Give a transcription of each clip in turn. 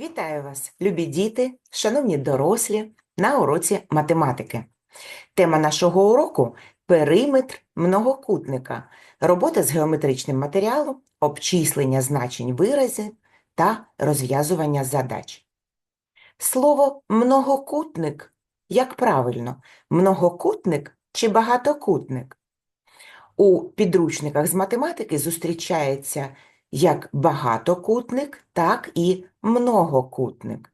Вітаю вас, любі діти, шановні дорослі, на уроці математики. Тема нашого уроку периметр многокутника, робота з геометричним матеріалом, обчислення значень виразів та розв'язування задач. Слово многокутник, як правильно, многокутник чи багатокутник? У підручниках з математики зустрічається як багатокутник, так і многокутник.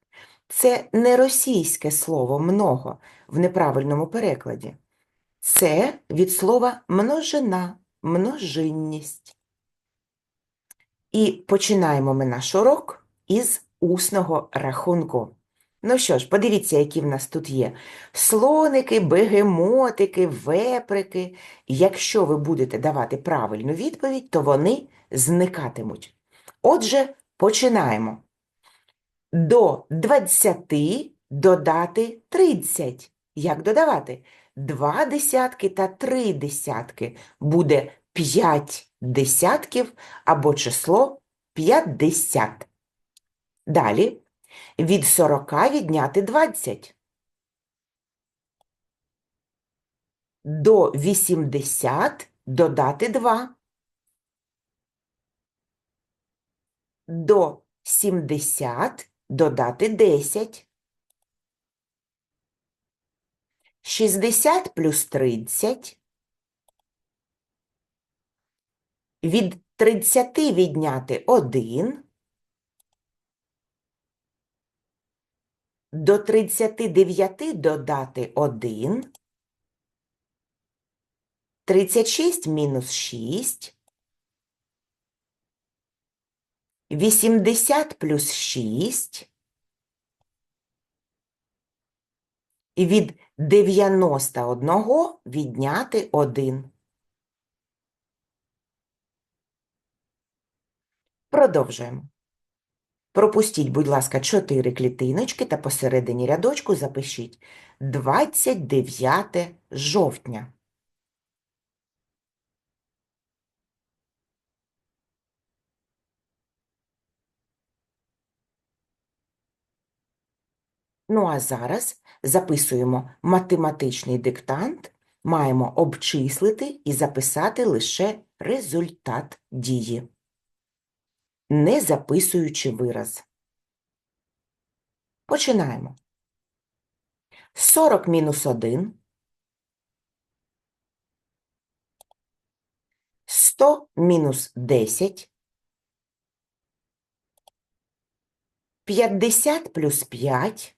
Це не російське слово много в неправильному перекладі. Це від слова множина, множинність. І починаємо ми наш урок із усного рахунку. Ну що ж, подивіться, які в нас тут є. Слоники, бегемотики, веприки. Якщо ви будете давати правильну відповідь, то вони зникатимуть. Отже, починаємо. До 20 додати 30. Як додавати? Два десятки та три десятки буде 5 десятків або число 50. Далі від 40 відняти 20. До 80 додати 2. До 70 додати 10. 60 плюс 30. Від 30 відняти 1. До 39 додати 1. 36 мінус 6. 80 плюс 6. І від 91 відняти 1. Продовжуємо. Пропустіть, будь ласка, 4 клітиночки та посередині рядочку запишіть 29 жовтня. Ну а зараз записуємо математичний диктант, маємо обчислити і записати лише результат дії, не записуючи вираз. Починаємо. 40 мінус 1. 100 мінус 10. 50 плюс 5.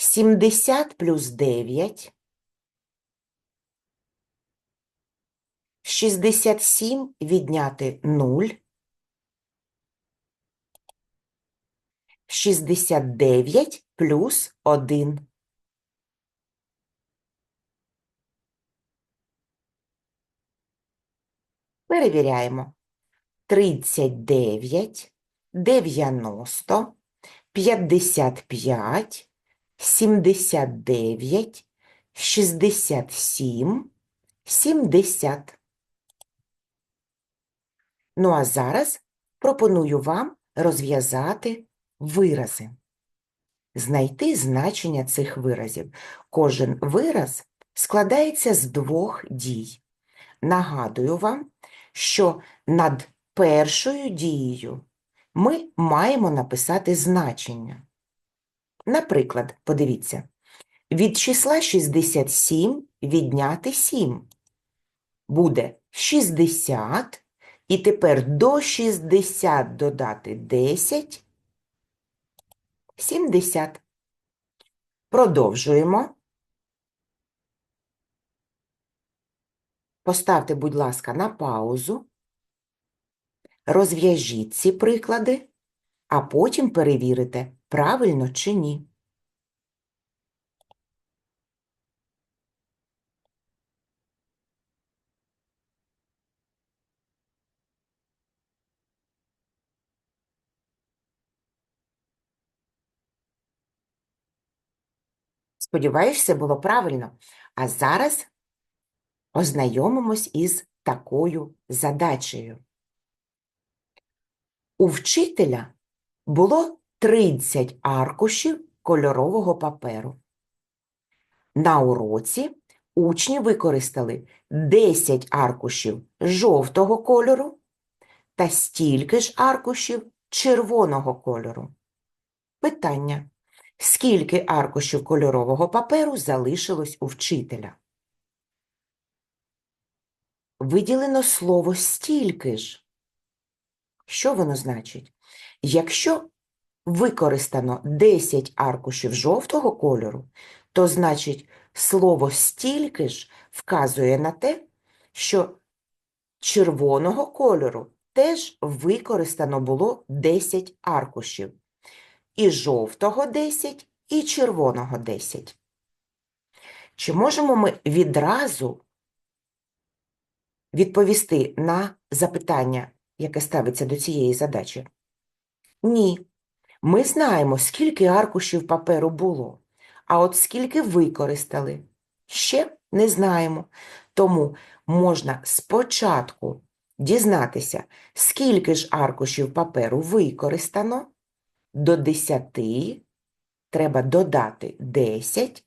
70 плюс 9. 67 відняти 0. 69 плюс 1. Перевіряємо. 39, 90, 55, 79, 67, 70. Ну а зараз пропоную вам розв'язати вирази. Знайти значення цих виразів. Кожен вираз складається з двох дій. Нагадую вам, що над першою дією ми маємо написати значення. Наприклад, подивіться, від числа 67 відняти 7 буде 60, і тепер до 60 додати 10 – 70. Продовжуємо. Поставте, будь ласка, на паузу, розв'яжіть ці приклади, а потім перевірите, правильно чи ні. Сподіваюсь, все було правильно. А зараз ознайомимось із такою задачею. У вчителя було 30 аркушів кольорового паперу. На уроці учні використали 10 аркушів жовтого кольору та стільки ж аркушів червоного кольору. Питання. Скільки аркушів кольорового паперу залишилось у вчителя? Виділено слово стільки ж. Що воно значить? Якщо використано 10 аркушів жовтого кольору, то значить слово стільки ж вказує на те, що червоного кольору теж використано було 10 аркушів. І жовтого 10, і червоного 10. Чи можемо ми відразу відповісти на запитання, яке ставиться до цієї задачі? Ні. Ми знаємо, скільки аркушів паперу було, а от скільки використали, ще не знаємо. Тому можна спочатку дізнатися, скільки ж аркушів паперу використано, до 10 треба додати 10,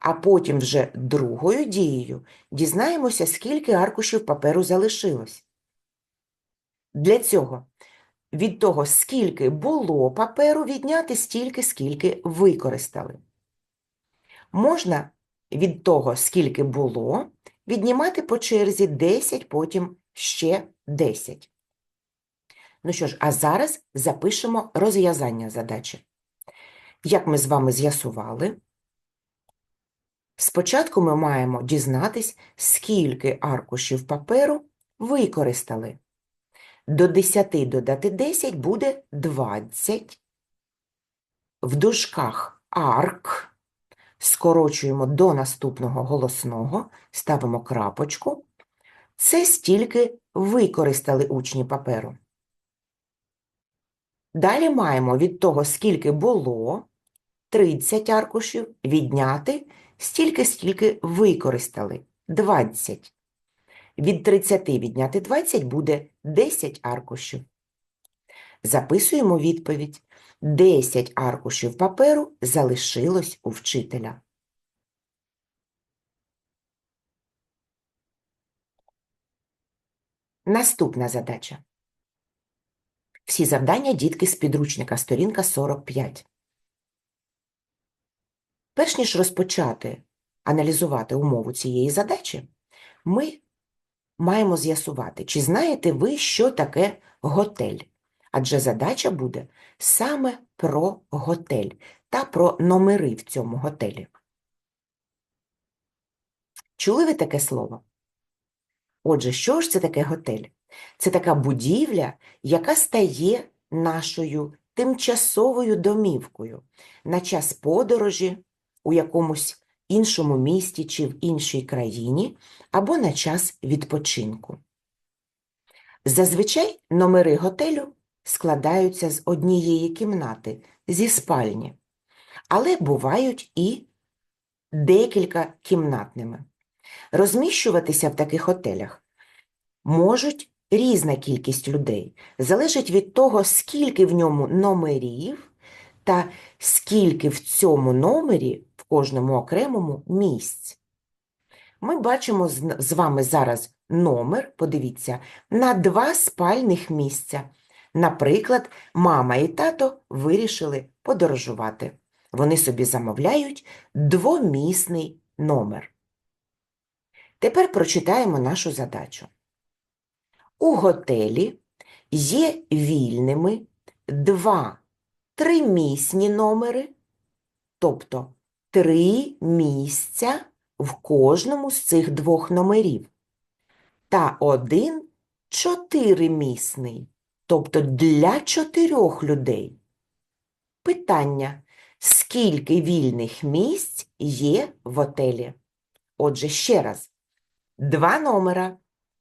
а потім вже другою дією дізнаємося, скільки аркушів паперу залишилось. Для цього від того, скільки було паперу, відняти стільки, скільки використали. Можна від того, скільки було, віднімати по черзі 10, потім ще 10. Ну що ж, а зараз запишемо розв'язання задачі. Як ми з вами з'ясували, спочатку ми маємо дізнатись, скільки аркушів паперу використали. До 10 додати 10 буде 20. В дужках арк скорочуємо до наступного голосного, ставимо крапочку. Це стільки використали учні паперу. Далі маємо від того, скільки було, 30 аркушів, відняти стільки, скільки використали, 20. Від 30 відняти 20 буде 10 аркушів. Записуємо відповідь. 10 аркушів паперу залишилось у вчителя. Наступна задача. Всі завдання дітки з підручника, сторінка 45. Перш ніж розпочати аналізувати умову цієї задачі, ми маємо з'ясувати, чи знаєте ви, що таке готель. Адже задача буде саме про готель та про номери в цьому готелі. Чули ви таке слово? Отже, що ж це таке готель? Це така будівля, яка стає нашою тимчасовою домівкою на час подорожі у якомусь іншому місті чи в іншій країні, або на час відпочинку. Зазвичай номери готелю складаються з однієї кімнати, зі спальні, але бувають і декілька кімнатними. Розміщуватися в таких готелях можуть різна кількість людей. Залежить від того, скільки в ньому номерів та скільки в цьому номері кожному окремому місць. Ми бачимо з вами зараз номер, подивіться, на два спальних місця. Наприклад, мама і тато вирішили подорожувати. Вони собі замовляють двомісний номер. Тепер прочитаємо нашу задачу. У готелі є вільними два тримісні номери, тобто три місця в кожному з цих двох номерів, та один чотиримісний, тобто для чотирьох людей. Питання, скільки вільних місць є в готелі? Отже, ще раз, два номера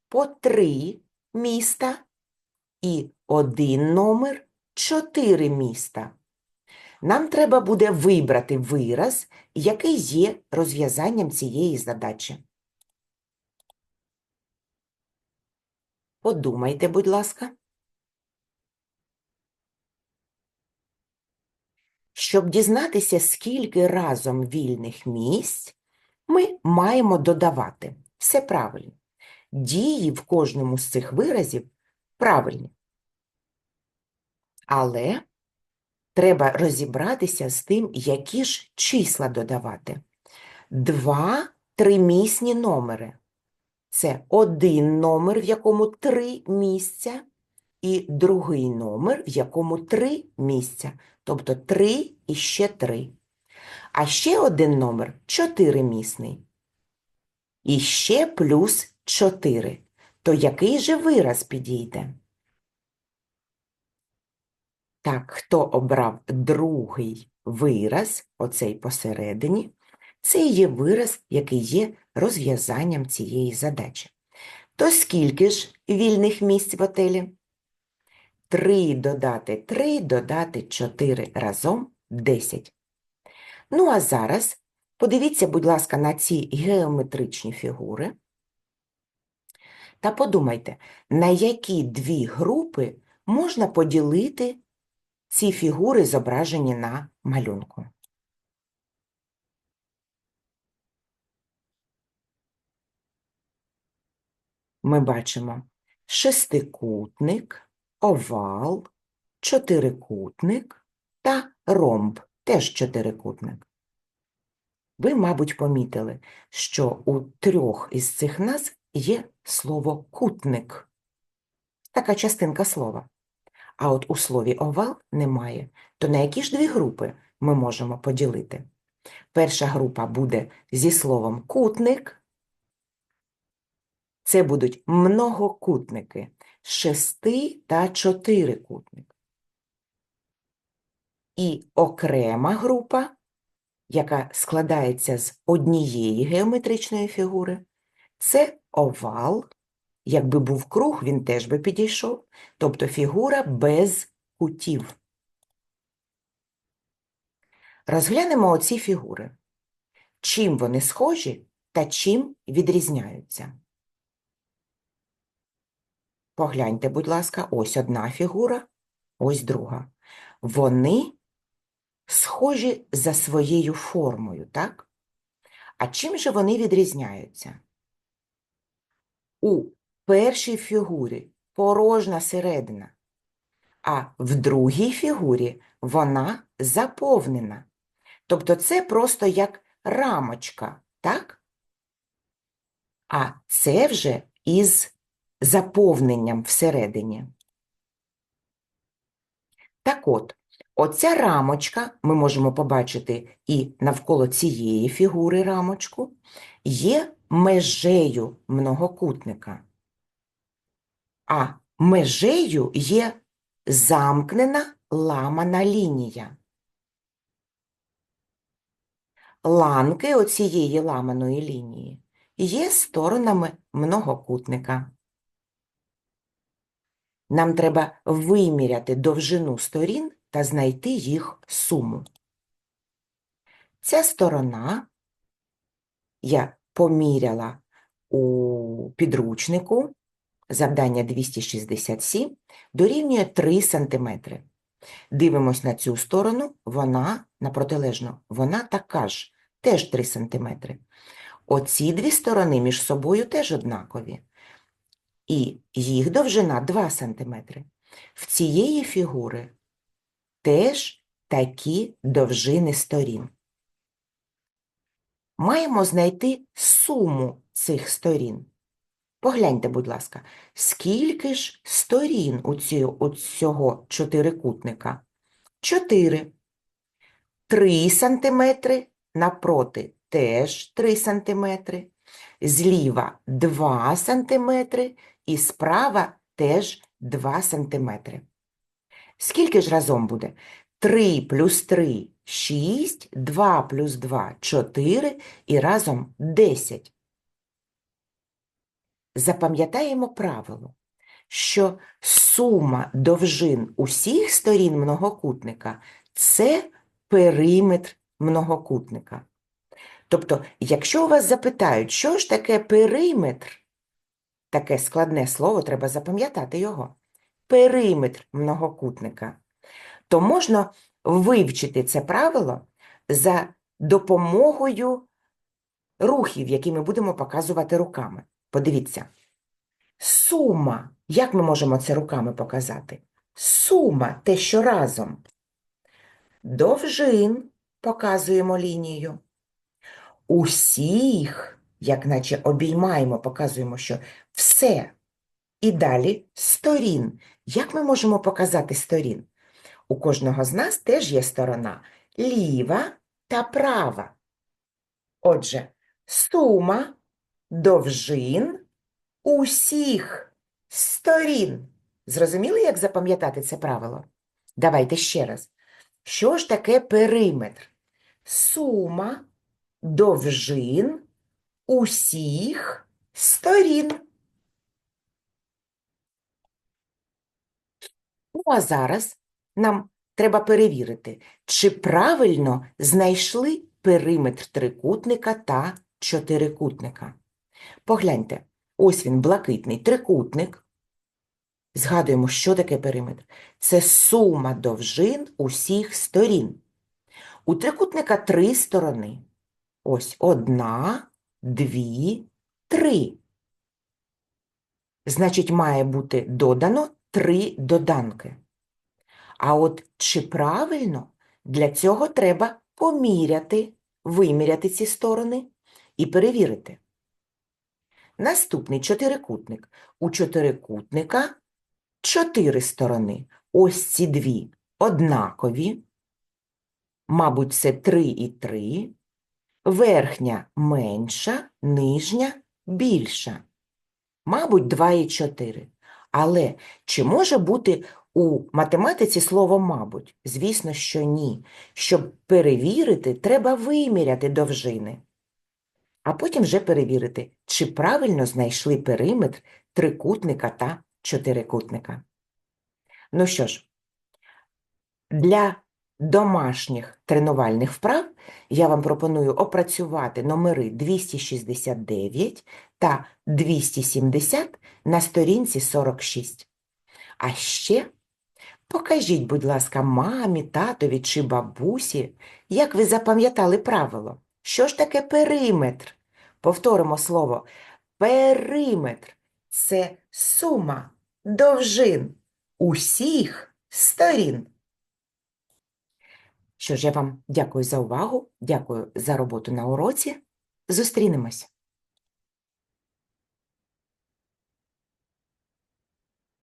по три міста і один номер чотири міста. Нам треба буде вибрати вираз, який є розв'язанням цієї задачі. Подумайте, будь ласка. Щоб дізнатися, скільки разом вільних місць ми маємо додавати. Все правильно. Дії в кожному з цих виразів правильні. Але треба розібратися з тим, які ж числа додавати. Два тримісні номери. Це один номер, в якому три місця, і другий номер, в якому три місця, тобто три і ще три. А ще один номер чотиримісний. І ще плюс чотири. То який же вираз підійде? Так, хто обрав другий вираз, оцей посередині, це є вираз, який є розв'язанням цієї задачі. То скільки ж вільних місць в отелі? 3 додати 3 додати 4 разом 10. Ну, а зараз подивіться, будь ласка, на ці геометричні фігури та подумайте, на які дві групи можна поділити ці фігури, зображені на малюнку. Ми бачимо шестикутник, овал, чотирикутник та ромб, теж чотирикутник. Ви, мабуть, помітили, що у трьох із цих назв є слово кутник. Така частинка слова. А от у слові овал немає. То на які ж дві групи ми можемо поділити? Перша група буде зі словом кутник. Це будуть многокутники, шести та чотирикутник. І окрема група, яка складається з однієї геометричної фігури, це овал. Якби був круг, він теж би підійшов, тобто фігура без кутів. Розглянемо оці фігури. Чим вони схожі та чим відрізняються. Погляньте, будь ласка, ось одна фігура, ось друга. Вони схожі за своєю формою, так? А чим же вони відрізняються? У першій фігурі порожна середина, а в другій фігурі вона заповнена. Тобто це просто як рамочка, так? А це вже із заповненням всередині. Так от, оця рамочка, ми можемо побачити і навколо цієї фігури рамочку, є межею многокутника. А межею є замкнена ламана лінія. Ланки оцієї ламаної лінії є сторонами многокутника. Нам треба виміряти довжину сторін та знайти їх суму. Ця сторона я поміряла у підручнику, завдання 267, дорівнює 3 см. Дивимось на цю сторону, вона, на протилежну, вона така ж, теж 3 см. Оці дві сторони між собою теж однакові і їх довжина 2 см. В цієї фігури теж такі довжини сторін. Маємо знайти суму цих сторін. Погляньте, будь ласка, скільки ж сторін у цього, чотирикутника? 4. 3 сантиметри напроти теж 3 сантиметри. Зліва 2 сантиметри і справа теж 2 см. Скільки ж разом буде? 3 плюс 3 – 6, 2 плюс 2 – 4 і разом 10. Запам'ятаємо правило, що сума довжин усіх сторін многокутника – це периметр многокутника. Тобто, якщо у вас запитають, що ж таке периметр, таке складне слово, треба запам'ятати його. Периметр многокутника, то можна вивчити це правило за допомогою рухів, які ми будемо показувати руками. Подивіться. Сума. Як ми можемо це руками показати? Сума те, що разом. Довжин показуємо лінію. Усіх, як наче обіймаємо, показуємо, що все. І далі сторін. Як ми можемо показати сторін? У кожного з нас теж є сторона ліва та права. Отже, сума довжин усіх сторін. Зрозуміли, як запам'ятати це правило? Давайте ще раз. Що ж таке периметр? Сума довжин усіх сторін. Ну, а зараз нам треба перевірити, чи правильно знайшли периметр трикутника та чотирикутника. Погляньте, ось він, блакитний трикутник. Згадуємо, що таке периметр. Це сума довжин усіх сторін. У трикутника три сторони. Ось одна, дві, три. Значить, має бути додано три доданки. А от чи правильно, для цього треба поміряти, виміряти ці сторони і перевірити. Наступний чотирикутник. У чотирикутника чотири сторони. Ось ці дві однакові. Мабуть, це три і три. Верхня менша, нижня більша. Мабуть, 2 і 4. Але чи може бути у математиці слово мабуть? Звісно, що ні. Щоб перевірити, треба виміряти довжини. А потім вже перевірити, чи правильно знайшли периметр трикутника та чотирикутника. Ну що ж, для домашніх тренувальних вправ я вам пропоную опрацювати номери 269 та 270 на сторінці 46. А ще покажіть, будь ласка, мамі, татові чи бабусі, як ви запам'ятали правило. Що ж таке периметр? Повторимо слово. Периметр – це сума довжин усіх сторін. Що ж, я вам дякую за увагу, дякую за роботу на уроці. Зустрінемось!